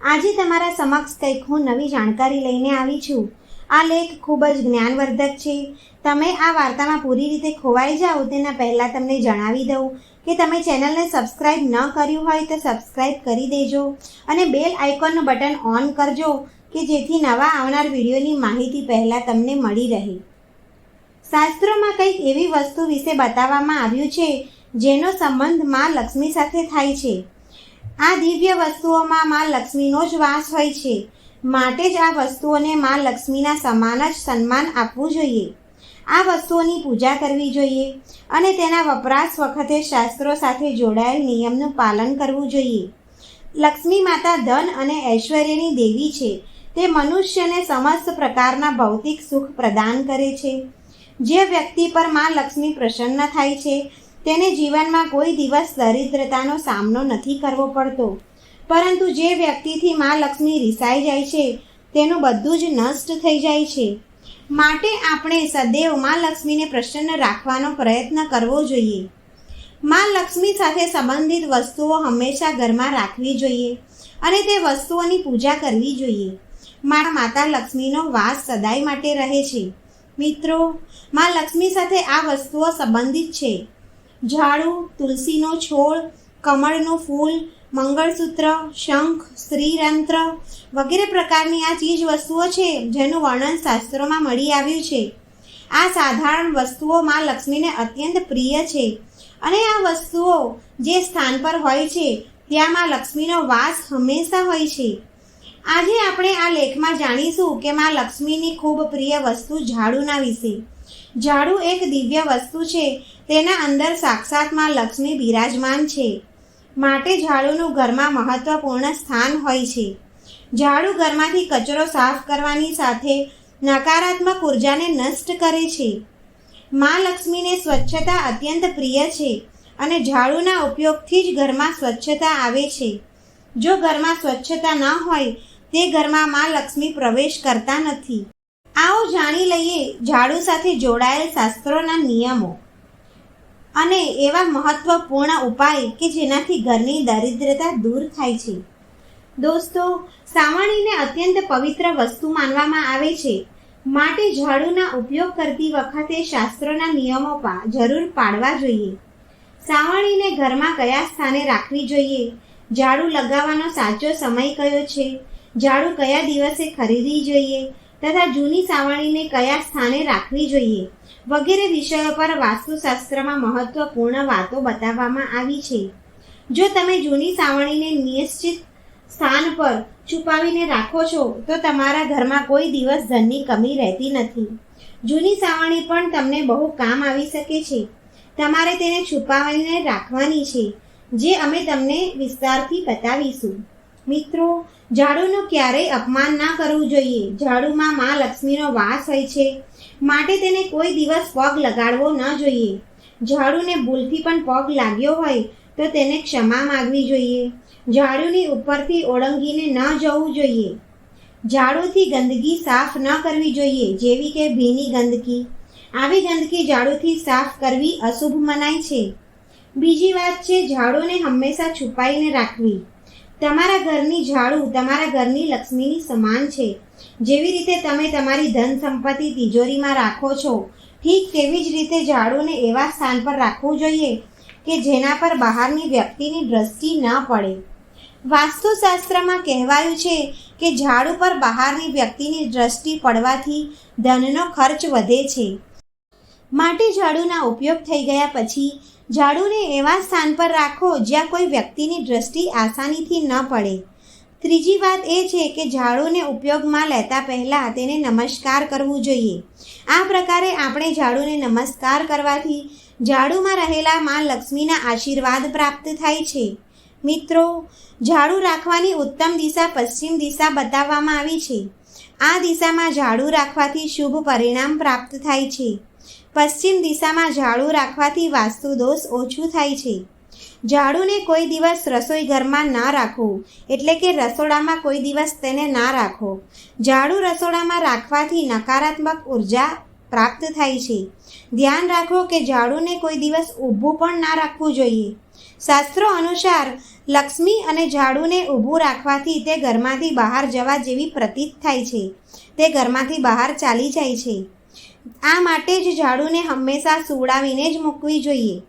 આજે તમારા સમક્ષ કંઈક હું નવી જાણકારી લઈને આવી છું. આ લેખ ખૂબ જ જ્ઞાનવર્ધક છે. તમે આ વાર્તામાં પૂરી રીતે ખોવાઈ જાઓ તેના પહેલાં તમને જણાવી દઉં કે તમે ચેનલને સબસ્ક્રાઇબ ન કર્યું હોય તો સબસ્ક્રાઇબ કરી દેજો અને બેલ આઇકોનનું બટન ઓન કરજો કે જેથી નવા આવનાર વિડીયોની માહિતી પહેલાં તમને મળી રહે. શાસ્ત્રોમાં કંઈક એવી વસ્તુ વિશે બતાવવામાં આવ્યું છે જેનો સંબંધમાં લક્ષ્મી સાથે થાય છે. આ દિવ્ય વસ્તુઓમાં મા લક્ષ્મીનો જ વાસ હોય છે. માટે જ આ વસ્તુઓને મા લક્ષ્મીના સમાન જ સન્માન આપવું જોઈએ. આ વસ્તુઓની પૂજા કરવી જોઈએ અને તેના વપરાશ વખતે શાસ્ત્રો સાથે જોડાયેલ નિયમનું પાલન કરવું જોઈએ. લક્ષ્મી માતા ધન અને ઐશ્વર્યની દેવી છે. તે મનુષ્યને સમસ્ત પ્રકારના ભૌતિક સુખ પ્રદાન કરે છે. જે વ્યક્તિ પર મા લક્ષ્મી પ્રસન્ન થાય છે તેને જીવનમાં કોઈ દિવસ દરિદ્રતાનો સામનો નથી કરવો પડતો. પરંતુ જે વ્યક્તિથી મા લક્ષ્મી રિસાઈ જાય છે, તેનું બધું જ નષ્ટ થઈ જાય છે. માટે આપણે સદૈવ મા લક્ષ્મીને પ્રસન્ન રાખવાનો પ્રયત્ન કરવો જોઈએ. મા લક્ષ્મી સાથે સંબંધિત વસ્તુઓ હંમેશા ઘરમાં રાખવી જોઈએ અને તે વસ્તુઓની પૂજા કરવી જોઈએ. મારા માતા લક્ષ્મીનો વાસ સદાય માટે રહે છે. મિત્રો, મા લક્ષ્મી સાથે આ વસ્તુઓ સંબંધિત છે. ઝાડુ, તુલસીનો છોડ, કમળનું ફૂલ, મંગળસૂત્ર, શંખ શ્રીયંત્ર વગેરે પ્રકારની આ ચીજ વસ્તુઓ છે, જેનું વર્ણન શાસ્ત્રોમાં મળી આવ્યું છે. આ સાધારણ વસ્તુઓ માં લક્ષ્મીને અત્યંત પ્રિય છે. અને આ વસ્તુઓ જે સ્થાન પર હોય છે ત્યાં લક્ષ્મીનો વાસ હંમેશા હોય છે. આજે આપણે આ લેખમાં જાણીશું કે માં લક્ષ્મીની ખૂબ પ્રિય વસ્તુ ઝાડુના વિશે. ઝાડુ એક દિવ્ય વસ્તુ છે. તેના અંદર સાક્ષાતમાં લક્ષ્મી બિરાજમાન છે. માટે ઝાડુનું ઘરમાં મહત્વપૂર્ણ સ્થાન હોય છે. ઝાડુ ઘરમાંથી કચરો સાફ કરવાની સાથે નકારાત્મક ઉર્જાને નષ્ટ કરે છે. મા લક્ષ્મીને સ્વચ્છતા અત્યંત પ્રિય છે અને ઝાડુના ઉપયોગથી જ ઘરમાં સ્વચ્છતા આવે છે. જો ઘરમાં સ્વચ્છતા ન હોય, તે ઘરમાં મા લક્ષ્મી પ્રવેશ કરતા નથી. જાણી લઈએ ઝાડુ સાથે જોડાયેલ શાસ્ત્રોના નિયમો. અને એવા મહત્વપૂર્ણ ઉપાય કે જેનાથી ઘરની દરિદ્રતા દૂર થાય છે. દોસ્તો, સાવણીને અત્યંત પવિત્ર વસ્તુ માનવામાં આવે છે. માટે ઝાડુના ઉપયોગ કરતી વખતે શાસ્ત્રોના નિયમો જરૂર પાડવા જોઈએ. સાવણીને ઘરમાં કયા સ્થાને રાખવી જોઈએ? ઝાડુ લગાવવાનો સાચો સમય કયો છે? ઝાડુ કયા દિવસે ખરીદવી જોઈએ? તથા જૂની સાવણીને કયા સ્થાને રાખવી જોઈએ? વગેરે વિષયો પર વાસ્તુશાસ્ત્રમાં મહત્વપૂર્ણ વાતો બતાવવામાં આવી છે. જો તમે જૂની સાવણીને નિશ્ચિત સ્થાન પર છુપાવીને રાખો છો, તો તમારા ઘરમાં કોઈ દિવસ ધનની કમી રહેતી નથી. જૂની સાવણી પણ તમને બહુ કામ આવી શકે છે. તમારે તેને છુપાવીને રાખવાની છે, જે અમે તમને વિસ્તારથી બતાવીશું. મિત્રો, ઝાડુનું ક્યારેય અપમાન ના કરવું જોઈએ. ઝાડુમાં મા લક્ષ્મીનો વાસ હોય છે. માટે તેને કોઈ દિવસ પગ લગાડવો ન જોઈએ. ઝાડુને ભૂલથી પણ પગ લાગ્યો હોય, તો તેને ક્ષમા માગવી જોઈએ. ઝાડુની ઉપરથી ઓળંગીને ન જવું જોઈએ. ઝાડુથી ગંદકી સાફ ન કરવી જોઈએ, જેવી કે ભીની ગંદકી. આવી ગંદકી ઝાડુથી સાફ કરવી અશુભ મનાય છે. બીજી વાત છે, ઝાડુને હંમેશા છુપાઈને રાખવી. તમારા ઘરની ઝાડુ તમારા ઘરની લક્ષ્મીની સમાન છે. જેવી રીતે તમે તમારી ધન સંપત્તિ તિજોરીમાં રાખો છો, ઠીક તેવી જ રીતે ઝાડુને એવા સ્થાન પર રાખવું જોઈએ કે જેના પર બહારની વ્યક્તિની દ્રષ્ટિ ન પડે. વાસ્તુશાસ્ત્રમાં કહેવાયું છે કે ઝાડુ પર બહારની વ્યક્તિની દ્રષ્ટિ પડવાથી ધનનો ખર્ચ વધે છે. માટે ઝાડુના ઉપયોગ થઈ ગયા પછી ઝાડુને એવા સ્થાન પર રાખો જ્યાં કોઈ વ્યક્તિની દ્રષ્ટિ આસાનીથી ન પડે. ત્રીજી વાત એ છે કે ઝાડુને ઉપયોગમાં લેતા પહેલાં તેને નમસ્કાર કરવું જોઈએ. આ પ્રકારે આપણે ઝાડુને નમસ્કાર કરવાથી ઝાડુમાં રહેલા મા લક્ષ્મીના આશીર્વાદ પ્રાપ્ત થાય છે. મિત્રો ઝાડુ રાખવાની ઉત્તમ દિશા પશ્ચિમ દિશા બતાવવામાં આવી છે. આ દિશામાં ઝાડુ રાખવાથી શુભ પરિણામ પ્રાપ્ત થાય છે. પશ્ચિમ દિશામાં ઝાડુ રાખવાથી વાસ્તુ દોષ ઓછું થાય છે. ઝાડુને કોઈ દિવસ રસોઈ ઘરમાં ના રાખવું એટલે કે રસોડામાં કોઈ દિવસ તેને ના રાખો. ઝાડુ રસોડામાં રાખવાથી નકારાત્મક ઊર્જા પ્રાપ્ત થાય છે. ધ્યાન રાખો કે ઝાડુને કોઈ દિવસ ઊભું પણ ના રાખવું જોઈએ. શાસ્ત્રો અનુસાર, લક્ષ્મી અને ઝાડુને ઊભું રાખવાથી તે ઘરમાંથી બહાર જવા જેવી પ્રતીત થાય છે. તે ઘરમાંથી બહાર ચાલી જાય છે. આ માટે જ ઝાડુને હંમેશા સુવડાવીને જ મૂકવી જોઈએ.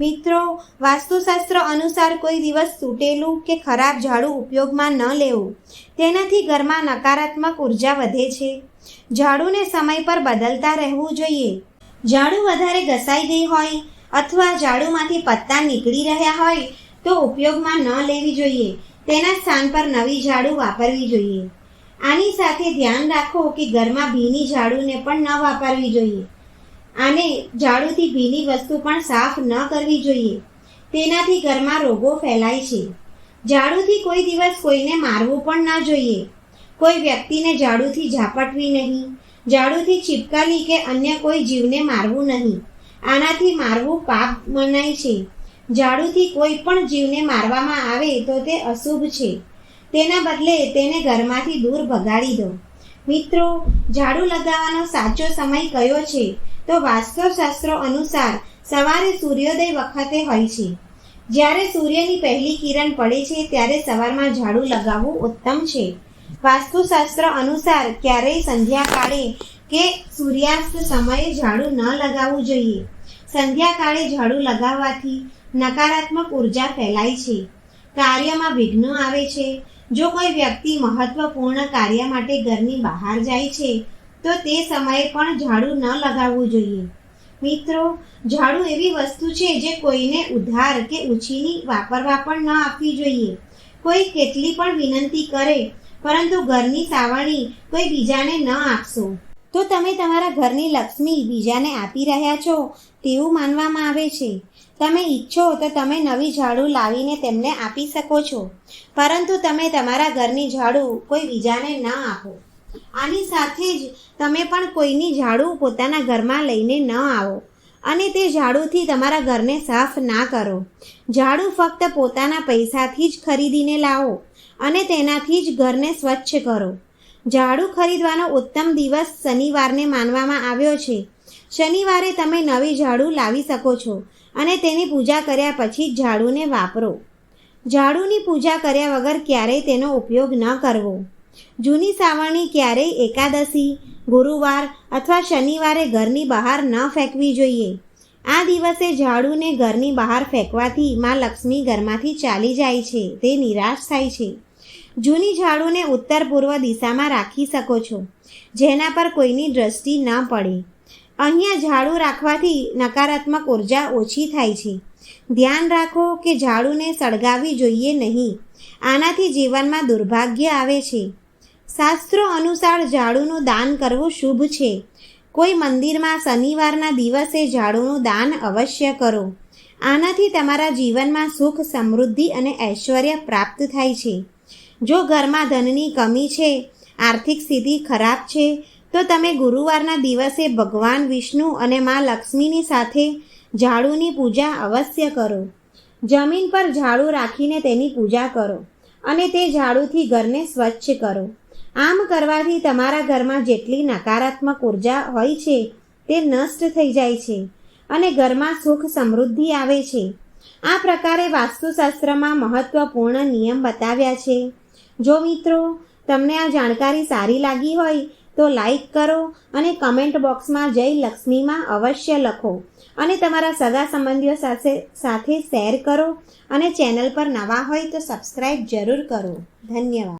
મિત્રો, વાસ્તુશાસ્ત્ર અનુસાર કોઈ દિવસ તૂટેલું કે ખરાબ ઝાડુ ઉપયોગમાં ન લેવું. તેનાથી ઘરમાં નકારાત્મક ઊર્જા વધે છે. ઝાડુને સમય પર બદલતા રહેવું જોઈએ. ઝાડુ વધારે ઘસાઈ ગઈ હોય અથવા ઝાડુમાંથી પત્તા નીકળી રહ્યા હોય તો ઉપયોગમાં ન લેવી જોઈએ. તેના સ્થાન પર નવી ઝાડુ વાપરવી જોઈએ. આની સાથે ધ્યાન રાખો કે ઘરમાં ભીની ઝાડુને પણ ન વાપરવી જોઈએ. આને ઝાડુથી ભીની વસ્તુ પણ સાફ ન કરવી જોઈએ. તેનાથી ઘરમાં રોગો ફેલાય છે. ઝાડુથી કોઈ દિવસ કોઈને મારવું પણ ન જોઈએ. કોઈ વ્યક્તિને ઝાડુથી ઝાપટવી નહીં, ઝાડુથી છીપકાલી કે અન્ય કોઈ જીવને મારવું નહીં. આનાથી મારવું પાપ મનાય છે. ઝાડુથી કોઈ પણ જીવને મારવામાં આવે તો તે અશુભ છે. તેના બદલે તેને ઘરમાંથી દૂર ભગાડી દો. મિત્રો, ઝાડુ લગાવવાનો સાચો સમય કયો છે? તો વાસ્તવશાસ્ત્રો અનુસાર સવારે સૂર્યોદય વખતે હોય છે. જ્યારે સૂર્યની પહેલી કિરણ પડે છે, ત્યારે સવારમાં ઝાડુ લગાવવું ઉત્તમ છે. વાસ્તુશાસ્ત્ર અનુસાર ક્યારેય સંધ્યાકાળે કે સૂર્યાસ્ત સમયે ઝાડુ ન લગાવવું જોઈએ. સંધ્યાકાળે ઝાડુ લગાવવાથી નકારાત્મક ઊર્જા ફેલાય છે. કાર્યમાં વિઘ્નો આવે છે. જો કોઈ વ્યક્તિ મહત્વપૂર્ણ કાર્ય માટે ઘરની બહાર જાય છે, તો તે સમયે પણ ઝાડુ ન લગાવવું જોઈએ. મિત્રો, ઝાડુ એવી વસ્તુ છે જે કોઈને ઉધાર કે ઉછીની વાપરવા પણ ન આપવી જોઈએ. કોઈ કેટલી પણ વિનંતી કરે, પરંતુ ઘરની સાવરણી કોઈ બીજાને ન આપશો. તો તમે તમારા ઘરની લક્ષ્મી બીજાને આપી રહ્યા છો, તેવું માનવામાં આવે છે. તમે ઈચ્છો તો તમે નવી ઝાડુ લાવીને તેમને આપી શકો છો. પરંતુ તમે તમારા ઘરની ઝાડુ કોઈ બીજાને ન આપો. આની સાથે જ તમે પણ કોઈની ઝાડુ પોતાના ઘરમાં લઈને ન આવો અને તે ઝાડુથી તમારા ઘરને સાફ ના કરો. ઝાડુ ફક્ત પોતાના પૈસાથી જ ખરીદીને લાવો અને તેનાથી જ ઘરને સ્વચ્છ કરો. ઝાડુ ખરીદવાનો ઉત્તમ દિવસ શનિવારને માનવામાં આવ્યો છે. શનિવારે તમે નવી ઝાડુ લાવી શકો છો. અને તેની પૂજા કર્યા પછી ઝાડુને વાપરો. ઝાડુની પૂજા કર્યા વગર ક્યારેય તેનો ઉપયોગ ન કરવો. જૂની સાવરણી ક્યારેય એકાદશી, ગુરુવાર અથવા શનિવારે ઘરની બહાર ન ફેંકવી જોઈએ. આ દિવસે ઝાડુને ઘરની બહાર ફેંકવાથી માં લક્ષ્મી ઘરમાંથી ચાલી જાય છે, તે નિરાશ થાય છે. જૂની ઝાડુને ઉત્તર પૂર્વ દિશામાં રાખી શકો છો, જેના પર કોઈની દ્રષ્ટિ ન પડે. અહીંયા ઝાડુ રાખવાથી નકારાત્મક ઊર્જા ઓછી થાય છે. ધ્યાન રાખો કે ઝાડુને સળગાવવી જોઈએ નહીં. આનાથી જીવનમાં દુર્ભાગ્ય આવે છે. શાસ્ત્રો અનુસાર ઝાડુનું દાન કરવું શુભ છે. કોઈ મંદિરમાં શનિવારના દિવસે ઝાડુનું દાન અવશ્ય કરો. આનાથી તમારા જીવનમાં સુખ, સમૃદ્ધિ અને ઐશ્વર્ય પ્રાપ્ત થાય છે. જો ઘરમાં ધનની કમી છે, આર્થિક સ્થિતિ ખરાબ છે તો તમે ગુરુવારના દિવસે ભગવાન વિષ્ણુ અને મા લક્ષ્મીની સાથે ઝાડુની પૂજા અવશ્ય કરો. જમીન પર ઝાડુ રાખીને તેની પૂજા કરો અને તે ઝાડુથી ઘરને સ્વચ્છ કરો. આમ કરવાથી તમારા ઘરમાં જેટલી નકારાત્મક ઊર્જા હોય છે, તે નષ્ટ થઈ જાય છે અને ઘરમાં સુખ સમૃદ્ધિ આવે છે. આ પ્રકારે વાસ્તુશાસ્ત્રમાં મહત્વપૂર્ણ નિયમ બતાવ્યા છે. જો મિત્રો, તમને આ જાણકારી સારી લાગી હોય તો લાઈક કરો અને કમેન્ટ બોક્સમાં જય લક્ષ્મીમાં અવશ્ય લખો. અને તમારા સગા સંબંધીઓ સાથે સાથે શેર કરો અને ચેનલ પર નવા હોય તો સબસ્ક્રાઈબ જરૂર કરો. ધન્યવાદ.